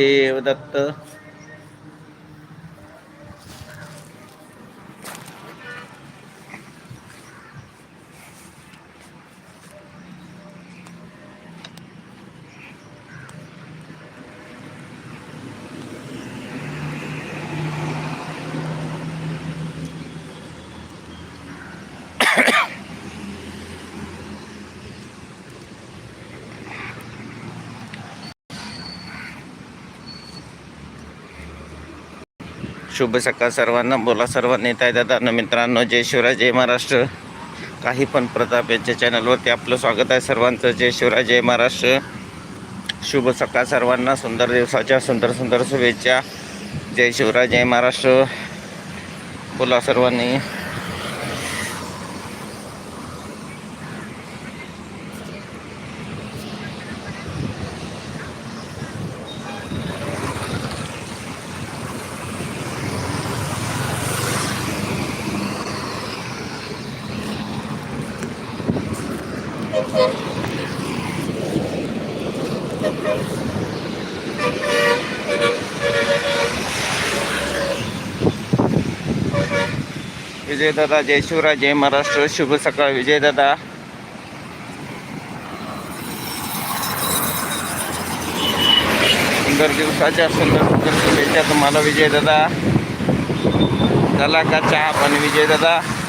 देवदत्त शुभ सकाळ सर्वांना. बोला सर्व नेता दादा मित्रांनो जय शिवराय जय महाराष्ट्र. काही पण प्रताप यांच्या चॅनलवरती आपलं स्वागत आहे सर्वांचं. जय शिवराय जय महाराष्ट्र. शुभ सकाळ सर्वांना. सुंदर दिवसाच्या सुंदर सुंदर शुभेच्छा. जय शिवराय जय महाराष्ट्र. बोला सर्वांनी. विजयदादा जय शिवराय जय महाराष्ट्र शुभ सकाळ. विजयदादा. सुंदर दिवसाच्या सुंदर सुंदर शुभेच्छा तुम्हाला विजयदादा. झाला का चहा पण विजयदादा?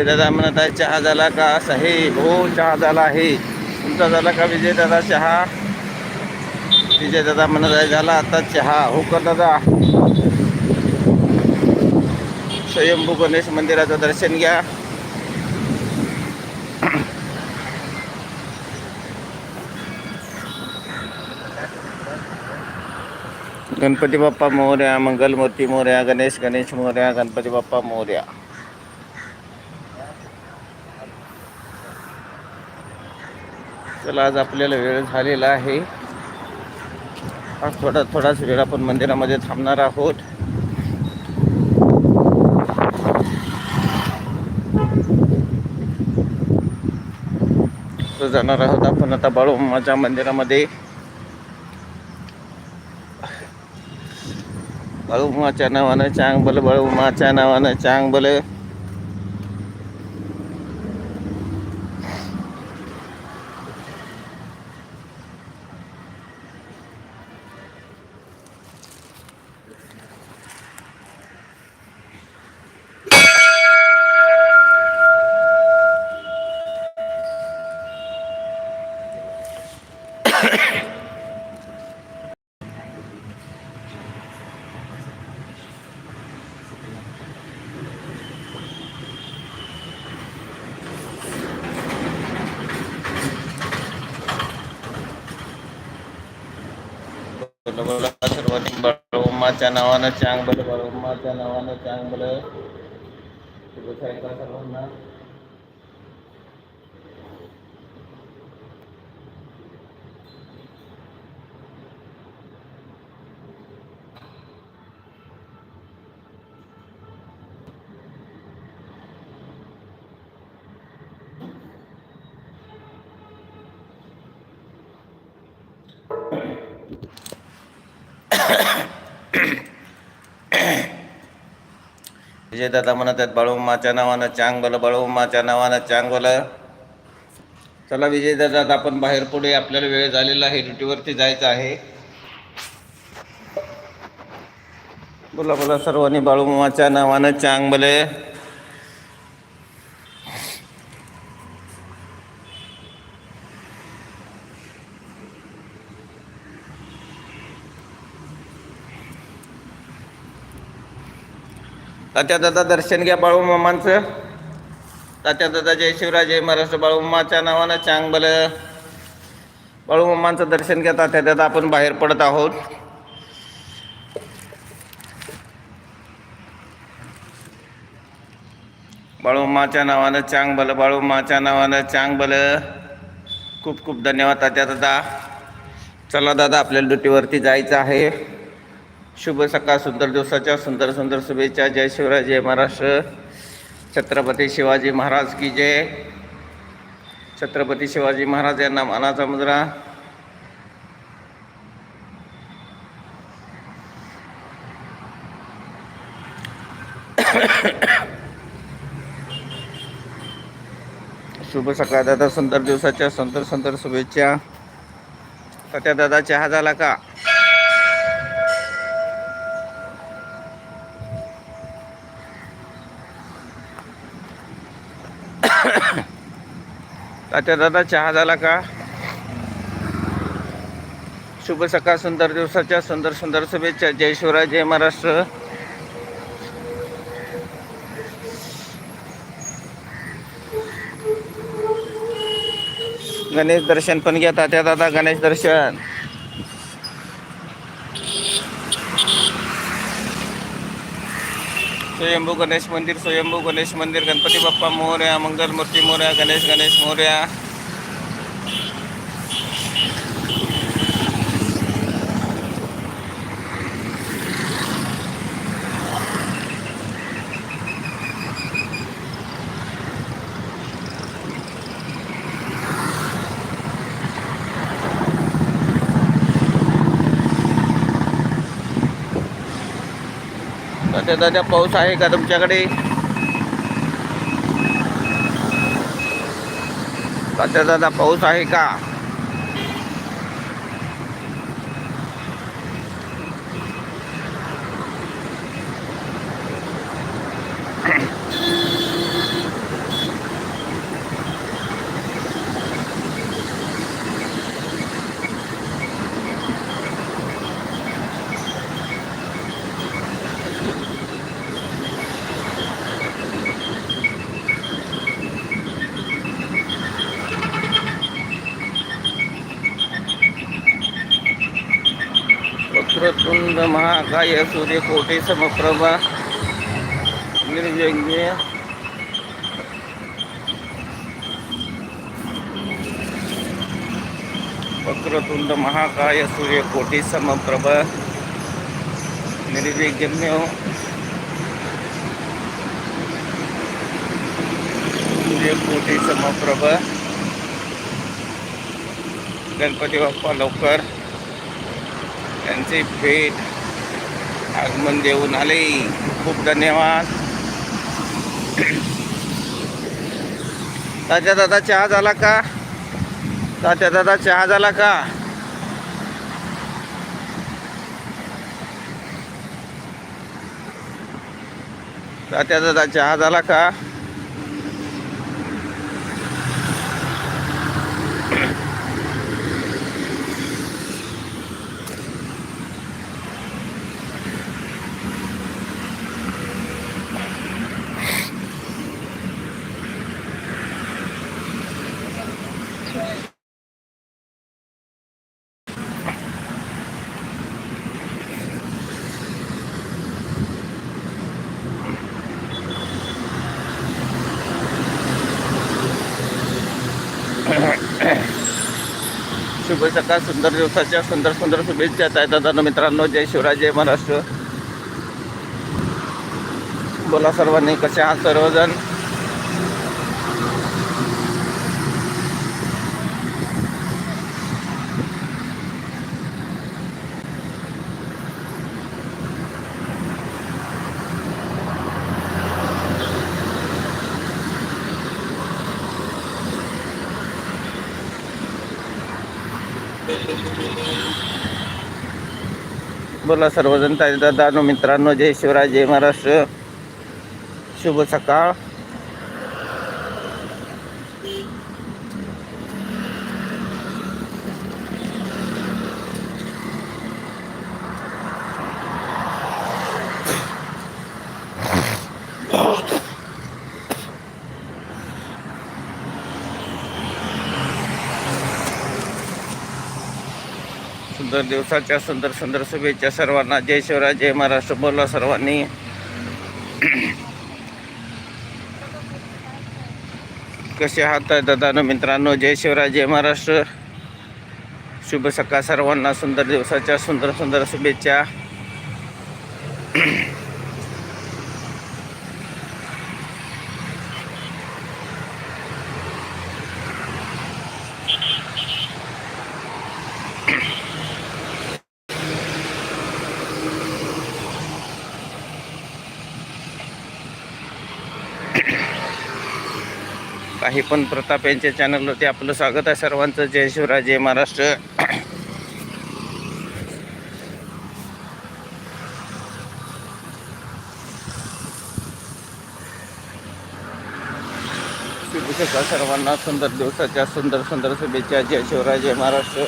विजय दादा म्हणत आहे चहा झाला का? साहेब हो चहा झाला आहे. तुमचा झाला का विजय दादा चहा? विजय दादा म्हणत आहे झाला आता चहा. हो का दादा. स्वयंभू गणेश मंदिराचं दर्शन घ्या. गणपती बाप्पा मोर्या मंगलमूर्ती मोर्या गणेश गणेश मोर्या गणपती बाप्पा मोर्या. चला आज आपल्याला वेळ झालेला आहे. आज थोडा थोडाच वेळ आपण मंदिरामध्ये थांबणार आहोत. जाणार आहोत आपण आता बाळूमाच्या मंदिरामध्ये. बाळूमाच्या नावानं चांगबल बाळूमाच्या नावानं चांगबल. बोला सर्वांनी बाळूमाच्या नावानं चांग चांगबल बाळूमाच्या नावानं चांग बल शुभ सायंकाळ सर्वांना विजयदादा म्हणत आहेत बाळूमाच्या नावानं चांगबल बाळूमाच्या नावानं चांग बोला. चला विजयदादा आता आपण बाहेर पुढे आपल्याला वेळ झालेला आहे ड्युटीवरती जायचं आहे. बोला बोला सर्वांनी बाळूमाच्या नावानं चांगबल बोले. दादा दर्शन घ्या बाळू मामांचं. तात्या दादा जय शिवराजय जय महाराष्ट्र. बाळू मामाच्या नावानं चांगबल बाळू मामांचं दर्शन घ्या तात्या दादा आपण बाहेर पडत आहोत. बाळू मामाच्या नावानं चांगबल बाळू मामाच्या नावानं चांगबल खूप खूप धन्यवाद तात्या दादा. चला दादा आपल्याला ड्युटीवरती जायचं आहे. शुभ सकाळ सुंदर दिवसाच्या सुंदर सुंदर शुभेच्छा. जय शिवराय जय महाराष्ट्र. छत्रपती शिवाजी महाराज की जय. छत्रपती शिवाजी महाराज यांना मानाचा मुद्रा. शुभ सकाळ दादा. सुंदर दिवसाच्या सुंदर सुंदर शुभेच्छा. त्या दादा चहा झाला का? तात्या दादा चहा झाला का? शुभ सकाळ सुंदर दिवसाच्या सुंदर सुंदर शुभेच्छा. जय शिवराय जय महाराष्ट्र. गणेश दर्शन पण घ्या तात्या दादा गणेश दर्शन. स्वयंभू गणेश मंदिर स्वयंभू गणेश मंदिर गणपती बाप्पा मोर्या मंगलमूर्ती मोर्या गणेश गणेश मोर्या. तात्या दादा पाऊस आहे का तुमच्याकडे? तात्या दादा पाऊस आहे का? वक्रतुंड महाकाय सूर्यकोटी समप्रभा? निर्जंगे वक्रतुंड महाकाय सूर्यकोटी समप्रभ? निर्विघ्न. सूर्यकोटी म्हणजे समप्रभ? गणपती बाप्पा लवकर. त्यांचे भेट आगमन देऊन आले. खूप धन्यवाद. तात्या दादा चहा झाला का? तात्या दादा चहा झाला का? तात्या दादा चहा झाला का? शुभ सकाळ सुंदर दिवसाच्या सुंदर सुंदर शुभेच्छा आहेत दादा मित्रांनो जय शिवराय जय महाराष्ट्र. बोला सर्वांनी कसे आहात सर्वजण? बोला सर्वजण ताई दादा मित्रांनो जय शिवराज जय महाराष्ट्र. शुभ सकाळ. सुंदर दिवसाच्या सुंदर सुंदर शुभेच्छा सर्वांना. जय शिवराय जय महाराष्ट्र. बोला सर्वांनी. कसे आहात दादा मित्रांनो? जय शिवराय जय महाराष्ट्र. शुभ सकाळ सर्वांना. सुंदर दिवसाच्या सुंदर सुंदर शुभेच्छा. आहे पण प्रताप यांच्या चॅनलवरती आपलं स्वागत आहे सर्वांचं. जय शिवराय जय महाराष्ट्र. सर्वांना. सुंदर दिवसाच्या सुंदर सुंदर शुभेच्छा. जय शिवराय जय महाराष्ट्र.